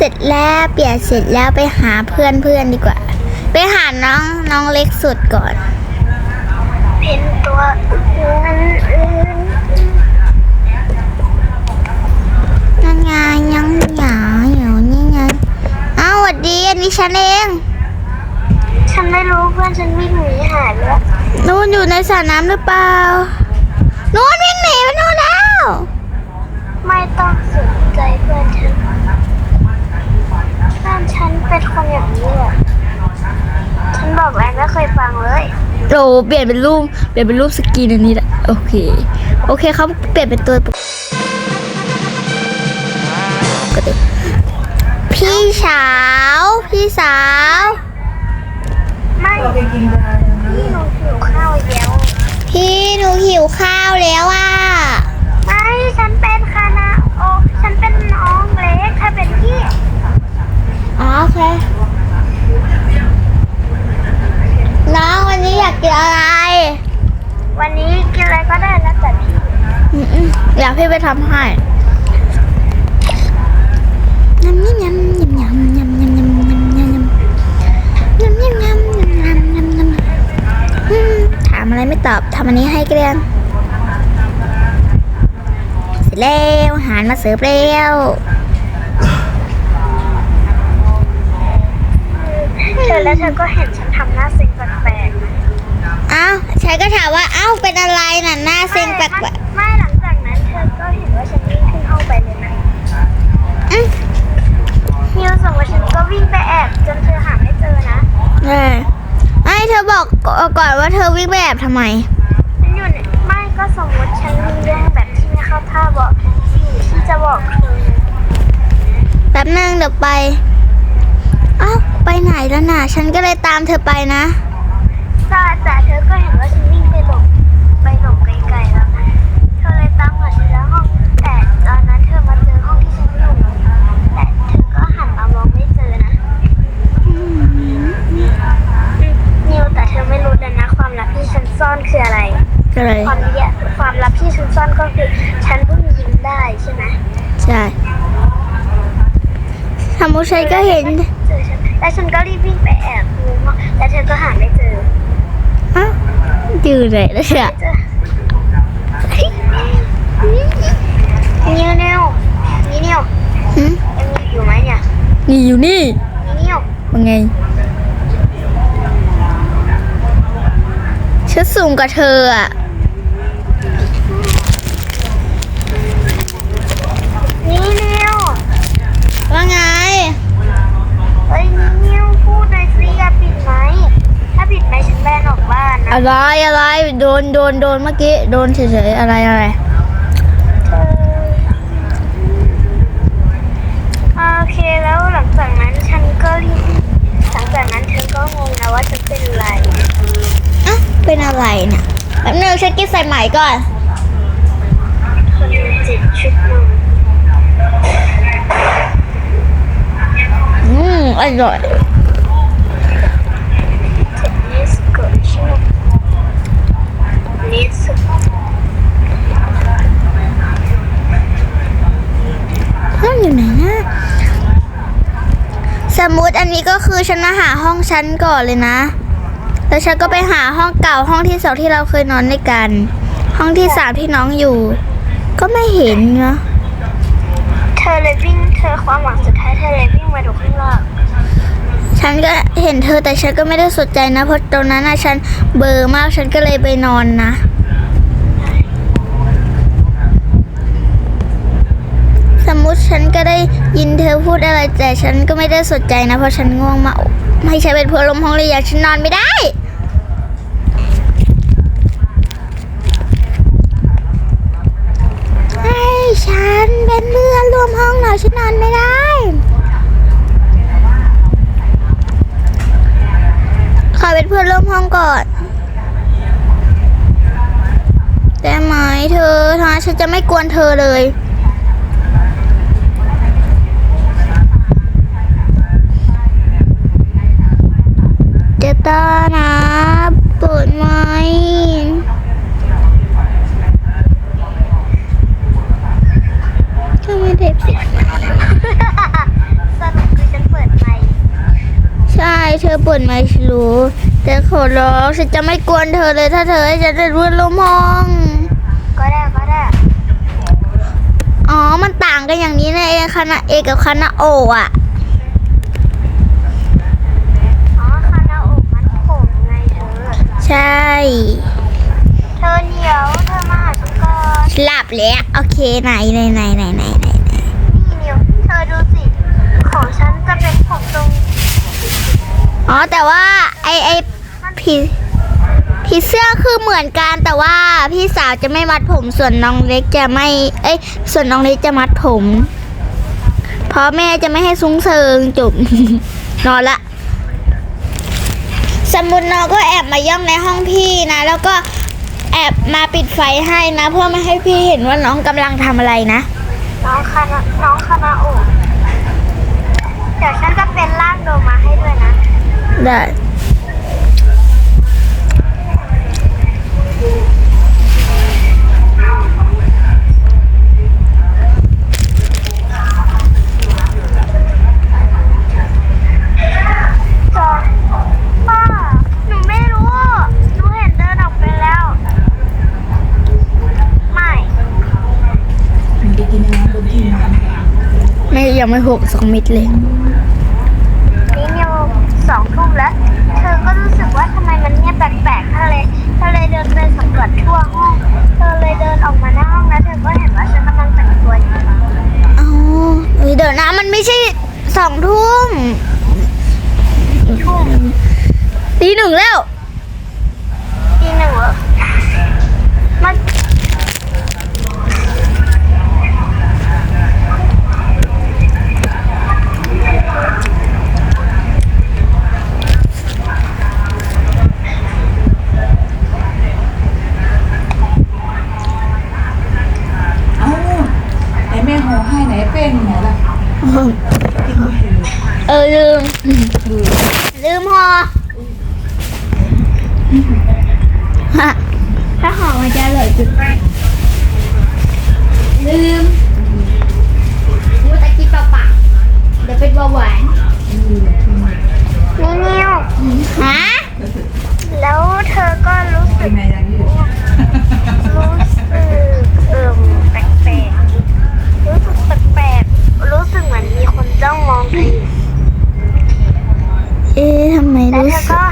เสร็จแล้วเปลี่ยนเสร็จแล้วไปหาเพื่อนเพื่อนดีกว่า ไปหาน้องน้องเล็กสุดก่อนเป็นตัวอื่นนั่นไงยังหยาอยู่นี่ไงอ้าวสวัสดีอันนี้ฉันเองฉันไม่รู้เพื่อนฉันวิ่งหนีหายไปแล้วนู่นอยู่ในสระน้ำหรือเปล่านู่นวิ่งหนีไปนู่นแล้ว ไม่ต้องสนใจเพื่อนฉันเพื่อนฉันเป็นคนอย่างนี้แหละฉันบอกแล้วไม่เคยฟังเลย โอ้ เปลี่ยนเป็นรูปเปลี่ยนเป็นรูปสกรีนอันนี้แหละโอเค โอเคเขาเปลี่ยนเป็นตัวปกติพี่สาว พี่สาว ไม่พี่หนูหิวข้าวแล้ว พี่หนูหิวข้าวแล้วอะ ไม่ฉันเป็นคณะโอฉันเป็นน้องเล็กถ้าเป็นพี่ อ๋อโอเค น้องวันนี้อยากกินอะไร วันนี้กินอะไรก็ได้แล้วแต่พี่อยากพี่ไปทำให้ยำยำยำยำยำยำยำยำยำยำยำยำยำยำยำยำยำยำอืมถามอะไรไม่ตอบทำอันนี้ให้เกลียนเสร็จแล้วหารมาเสิร์ฟแล้วเธอแล้วเธอก็เห็นฉันทำหน้าเซ็งแปลกๆนะ อ้าวชายก็ถามว่าอ้าวเป็นอะไรน่ะหน้าเซ็งแปลกไม่ไม่หลังจากนั้นเธอก็เห็นว่าฉันวิ่งขึ้นห้องไปเลยนะๆอืมนิวส่งว่าฉันก็วิ่งไปแอบจนเธอหาไม่เจอนะ เออไอ้เธอบอกก่อนว่าเธอวิ่งไปแอบทำไม ฉันอยู่ในไม่ก็สมมติฉันมีเรื่องแบบที่ไม่เข้าท่าบอกอยู่ที่จะบอกเธอแป๊บนึงเดี๋ยวไป อ้าว ไปไหนแล้วน่ะ ฉันก็เลยตามเธอไปนะ แต่แต่เธอก็เห็นว่าฉันวิ่งไปหลบไปหลบไกลๆแล้วนะเธอเลยตามหาทีละห้อง แต่ตอนนั้นเธอมาเจอห้องที่ฉันอยู่ แต่เธอก็หันมามองไม่เจอนะอืมนิวแต่เธอไม่รู้เลยนะ ความลับที่ฉันซ่อนคืออะไรก็เลยความเยอะความลับที่ฉันซ่อนก็คือ ฉันเพิ่งยิ้มได้ใช่ไหมใช่สมมติฉันก็เห็น เจอฉันแล้วฉันก็รีบวิ่งไปแอบดูห้องแต่เธอก็หาไม่เจออ้าว อยู่ไหนล่ะเนี่ยนิวนิวนี่นิวหึยังมีอยู่ไหมเนี่ยนี่อยู่นี่นี่นิวว่าไงฉันสูงกว่าเธออะ นี่นิว ว่าไง เอ้ยนี่นิวพูดหน่อยสิอย่าปิดไหมค์ถ้าปิดไหมค์ฉันแบนออกบ้านนะ อะไรอะไรโดนโดนโดนเมื่อกี้โดนเฉยๆอะไรอะไรเธอโอเคแล้วหลังจากนั้นฉันก็รีบหลังจากนั้นเธอก็งงนะว่าฉันเป็นอะไรอะเป็นอะไรเนี่ยแป๊บนึงฉันกินใส่ไหมก่อนคนจิตชุดหนึ่งอืมอร่อย เจ็ดนิสเกิดชื่อ นิสห้องอยู่ไหนนะสมมติอันนี้ก็คือฉันมาหาห้องฉันก่อนเลยนะ แล้วฉันก็ไปหาห้องเก่าห้องที่สองที่เราเคยนอนด้วยกัน ห้องที่สามที่น้องอยู่ ก็ไม่เห็นเนาะเธอเลยวิ่งเธอความหวังสุดท้ายเธอเลยวิ่งมาดูข้างล่าง ฉันก็เห็นเธอแต่ฉันก็ไม่ได้สนใจนะ เพราะตรงนั้นนะฉันเบลอร์มากฉันก็เลยไปนอนนะสมมุติฉันก็ได้ยินเธอพูดอะไรแต่ฉันก็ไม่ได้สนใจนะ เพราะฉันง่วงมากไม่ใช่เป็นเพื่อนลมห้องเรียนฉันนอนไม่ได้ให้ฉันเป็นเพื่อนร่วมห้องหน่อยฉันนอนไม่ได้ ขอเป็นเพื่อนร่วมห้องก่อนได้ไหมเธอทางฉันจะไม่กวนเธอเลยเจตานะปิดไหมทำไมเด็กสิสรุ อปวดไหมฉันรู้ แต่ขอร้องฉันจะไม่กวนเธอเลยถ้าเธอให้ฉันได้รู้ลมห้อง ก็ได้ก็ได้ อ๋อ มันต่างกันอย่างนี้นะเองคณะเอกกับคณะโออะ อ๋อคานาโอะมันผมไงเธอ ใช่ เธอเหนียวเธอมาหาฉันก่อนหลับแล้ว โอเคไหนไหนไหนไหนไหนไหนไหนนี่เหนียวเธอดูสิ ของฉันจะเป็นผมตรง อ๋อแต่ว่าไอไอผีผีเสื้อคือเหมือนกันแต่ว่าพี่สาวจะไม่มัดผม ส่วนน้องเล็กจะไม่ เอ้ยส่วนน้องเล็กจะมัดผม เพราะแม่จะไม่ให้ซุ้งเซิงจบนอนละ สมมุติน้องก็แอบมาย่องในห้องพี่นะ แล้วก็แอบมาปิดไฟให้นะ เพื่อไม่ให้พี่เห็นว่าน้องกำลังทำอะไรนะ น้องคานาน้องคานาโอเดี๋ยวฉันจะเป็นร่างโดมาให้ด้วยนะ ได้จอป้าหนูไม่รู้หนูเห็นเดินออกไปแล้วไม่ไม่ยังไม่หกสองมิตรเลยนี่นิวสองทุ่ม แล้ว เธอก็รู้สึกว่าทำไมมันเงียบแปลกๆเธอเลยเธอเลยเดินไปสำรวจทั่วห้อง เธอเลยเดินออกมาหน้าห้องแล้วเธอก็เห็นว่าฉันกำลังแต่งตัวอยู่ อ๋อเฮ้ยเดี๋ยวนะมันไม่ใช่สองทุ่ม ทุ่ม ตีหนึ่งแล้ว ตีหนึ่งเหรอมัน เอ้าไหนแม่ห่อให้ไหนเป้งไหนล่ะ เออลืม ลืมห่อฮะถ้าห่อ มันจะอร่อยจุดลืมมูตะกี้เปล่าๆเดี๋ยวเป็นเบาหวานนี่นิวฮะแล้วเธอก็รู้สึกรู้สึกเอิ่มแปลกๆรู้สึกแปลกๆรู้สึกเหมือนมีคนจ้องมองเธอเอ๊ะทำไมรู้สึก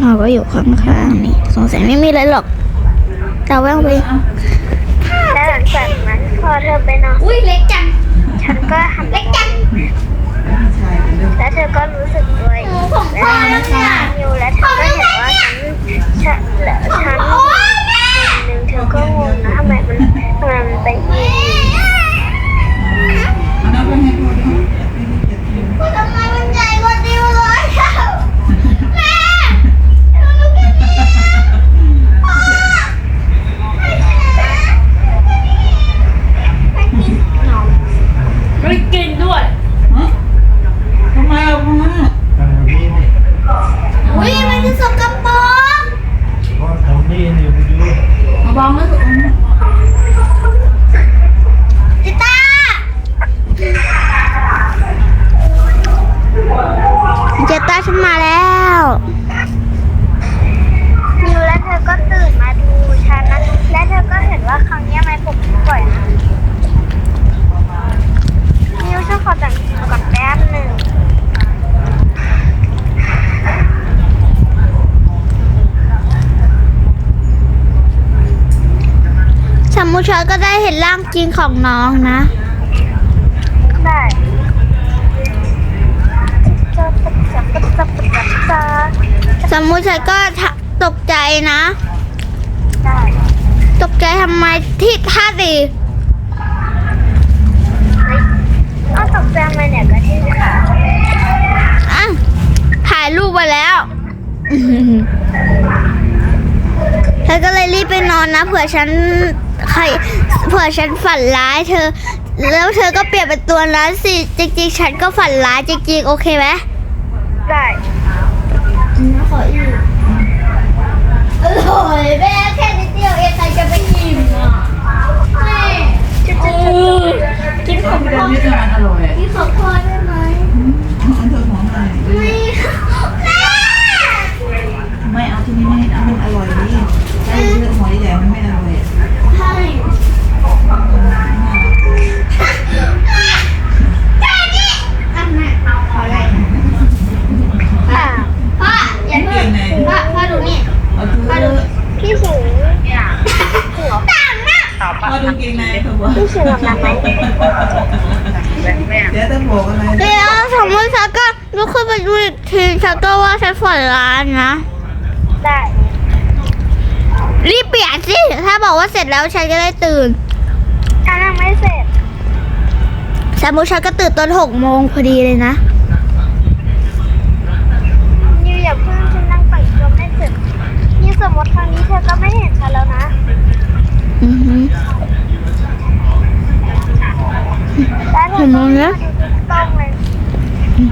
เธอต้นหอก็อยู่ข้างๆนี่สงสัยไม่มีอะไรหรอกแต่แว่งไปแล้วหลังจากนั้นพอเธอไปนอนอุ้ยเล็กจังฉันก็หันไปเล็กจังชายเป็นเรื่องแล้วเธอก็รู้สึกตัวอีกผมแล้วพอแล้วเนี่ยอยู่แล้วเธอก็เห็นว่าฉันฉันและฉันโอ๊ยแม่หนึ่งเธอก็งงนะทำไมมันทำไมมันเป็นอย่างนี้ เอาน้ำไปให้พ่อด้วย ทำไมมันใหญ่กว่านิ้วเลยแม่ลูกแค่นี้พ่อไม่กินด้วย ฮะทำไมเอาพ่อมา ทางนี้นี่ อุ้ยมันจะสกปรก เพราะทางนี้นี่ไปดู เอาบองมาสุด จิต้าเจต้าฉันมาแล้ว นิวแล้วเธอก็ตื่นมาดูฉันนะ และเธอก็เห็นว่าครั้งนี้ไม่ผมปล่อยนะนิวฉันขอแต่งตัวก่อนแป๊บหนึ่ง สมมุติฉัน ก็ได้เห็นร่างจริงของน้องนะ ได้จะจะจะจะจะจะสมมุติฉันก็ทะตกใจนะได้ตกใจทำไมที่ท่าดีเฮ้ยเอาตกใจมาเนี่ยก็ที่ค่ะอะถ่ายรูปมาแล้วอื้อหือเธอก็เลยรีบไปนอนนะเผื่อฉัน ใครเผื่อฉันฝันร้ายเธอ แล้วเธอก็เปลี่ยนเป็นตัวนั้นสิ จริง ๆ ฉันก็ฝันร้ายจริงๆ โอเคไหมได้ขออีกโอ้ยแม่แค่นิดเดียว พี่ชินแบบนั้นไหม เดี๋ยวจะบอกอะไรนะ แล้วสมมติ ฉันก็ลุกขึ้นไปดูอีกทีฉันก็ว่าฉันฝันร้ายนะ ได้รีบเปลี่ยนสิ ถ้าบอกว่าเสร็จแล้วฉันก็ได้ตื่นฉันยังไม่เสร็จสมมติฉันก็ตื่นตอนหกโมงพอดีเลยนะนิวอย่าเพิ่งฉันนั่งปัดตัวไม่เสร็จนี่สมมติครั้งนี้เธอก็ไม่เห็นฉันแล้วนะอือหือแล้วเธอเห็นไหมก็นะมาดูต้องเลย อืม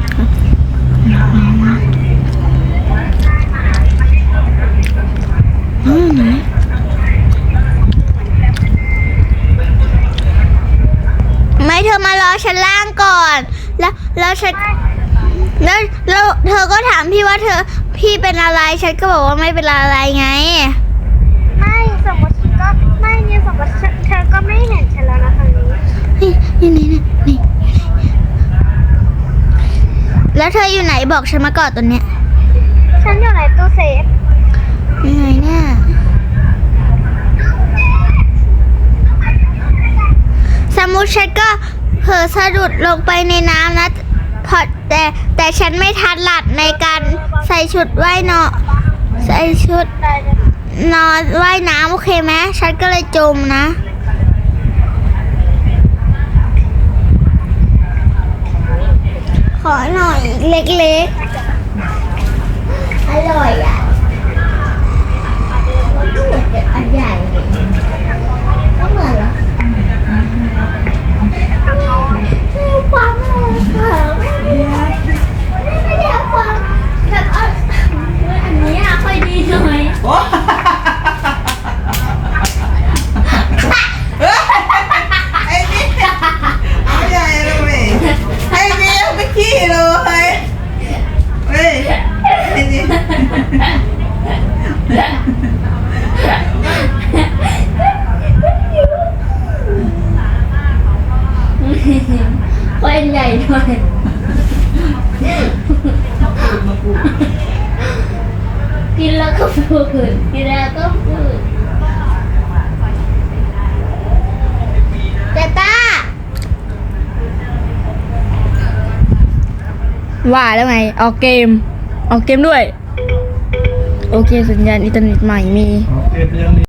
ไม่เธอมารอฉันล่างก่อน แล้วแล้วฉันแล้วแล้วเธอก็ถามพี่ว่าเธอพี่เป็นอะไรฉันก็บอกว่าไม่เป็นอะไรไง ไม่สมมติฉันก็ไม่นิวสมมติฉันเธอก็ไม่เห็นฉันแล้วนะครั้งนี้นี่นี่นี่นี่นี่แล้วเธออยู่ไหนบอกฉันมาก่อนตัวเนี้ย ฉันอยู่ในตู้เซฟ ยังไงเนี่ยสมมุติฉันก็เผลอสะดุดลงไปในน้ำนะพอแต่แต่ฉันไม่ทันหลัดในการใส่ชุดว่ายนอนใส่ชุดนอนว่ายน้ำโอเคไหมฉันก็เลยจมนะขอหน่อยเล็กๆ อร่อยอะ ก็เหมือนกับอันใหญ่เลยก็เหมือนเหรอความอร่อยค่ะไม่ได้ความแบบเอาอันนี้อะค่อยดีหน่อย โอ้ไอ้นี่ไม่ใหญ่เลยไอ้นี่ไม่ขี้เลยเฮ้ยไอ้นี่ ค่อยใหญ่หน่อย กินแล้วก็ฝืนกินแล้วก็พูดเจต้าว่าแล้วไง ออกเกม ออกเกมด้วย โอเค สัญญาณอินเทอร์เน็ตใหม่มีเคเรื่อง